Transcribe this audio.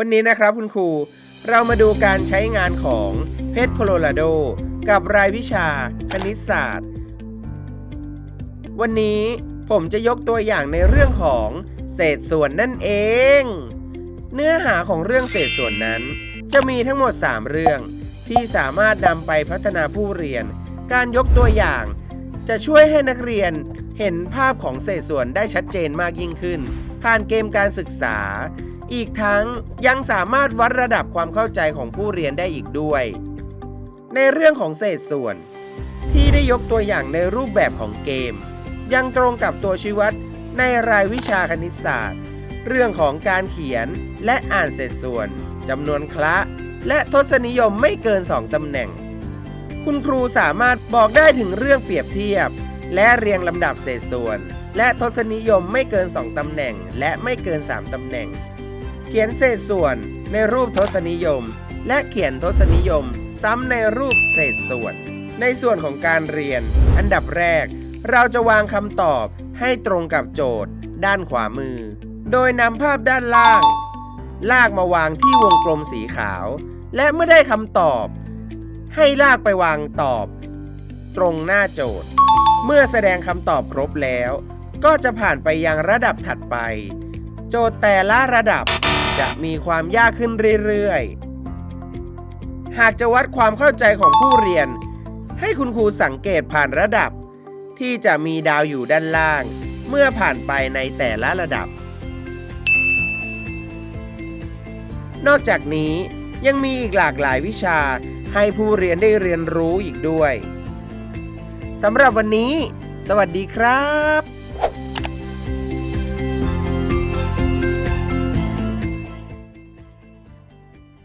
วันนี้นะครับคุณครู เรามาดูการใช้งานของเพชรโคโลราโด กับรายวิชาคณิตศาสตร์ วันนี้ผมจะยกตัวอย่างในเรื่องของเศษส่วนนั่นเอง เนื้อหาของเรื่องเศษส่วนนั้น จะมีทั้งหมด 3 เรื่อง ที่สามารถนำไปพัฒนาผู้เรียน การยกตัวอย่าง จะช่วยให้นักเรียนเห็นภาพของเศษส่วนได้ชัดเจนมากยิ่งขึ้น ผ่านเกมการศึกษา อีกทั้งยังสามารถวัดระดับความเข้าใจของผู้เรียนได้อีกด้วย ในเรื่องของเศษส่วน ที่ได้ยกตัวอย่างในรูปแบบของเกม ยังตรงกับตัวชี้วัดในรายวิชาคณิตศาสตร์ เรื่องของการเขียนและอ่านเศษส่วนจำนวนคละและทศนิยมไม่เกิน 2ตำแหน่ง คุณครูสามารถบอกได้ถึงเรื่องเปรียบเทียบ และเรียงลำดับเศษส่วน และทศนิยมไม่เกิน 2ตำแหน่ง และไม่เกิน 3ตำแหน่ง ขียนเศษส่วนในรูปทศนิยม และเขียนทศนิยม ซ้ำในรูปเศษส่วน ในส่วนของการเรียน อันดับแรก เราจะวางคำตอบให้ตรงกับโจทย์ ด้านขวามือ โดยนำภาพด้านล่าง ลากมาวางที่วงกลมสีขาว และเมื่อได้คำตอบ ให้ลากไปวางตอบ ตรงหน้าโจทย์ เมื่อแสดงคำตอบครบแล้ว ก็จะผ่านไปยังระดับถัดไป โจทย์แต่ละระดับ จะมีความยากขึ้นเรื่อยๆ หากจะวัดความเข้าใจของผู้เรียน ให้คุณครูสังเกตผ่านระดับ ที่จะมีดาวอยู่ด้านล่าง เมื่อผ่านไปในแต่ละระดับ นอกจากนี้ยังมีอีกหลากหลายวิชาให้ผู้เรียนได้เรียนรู้อีกด้วยสำหรับวันนี้ สวัสดีครับ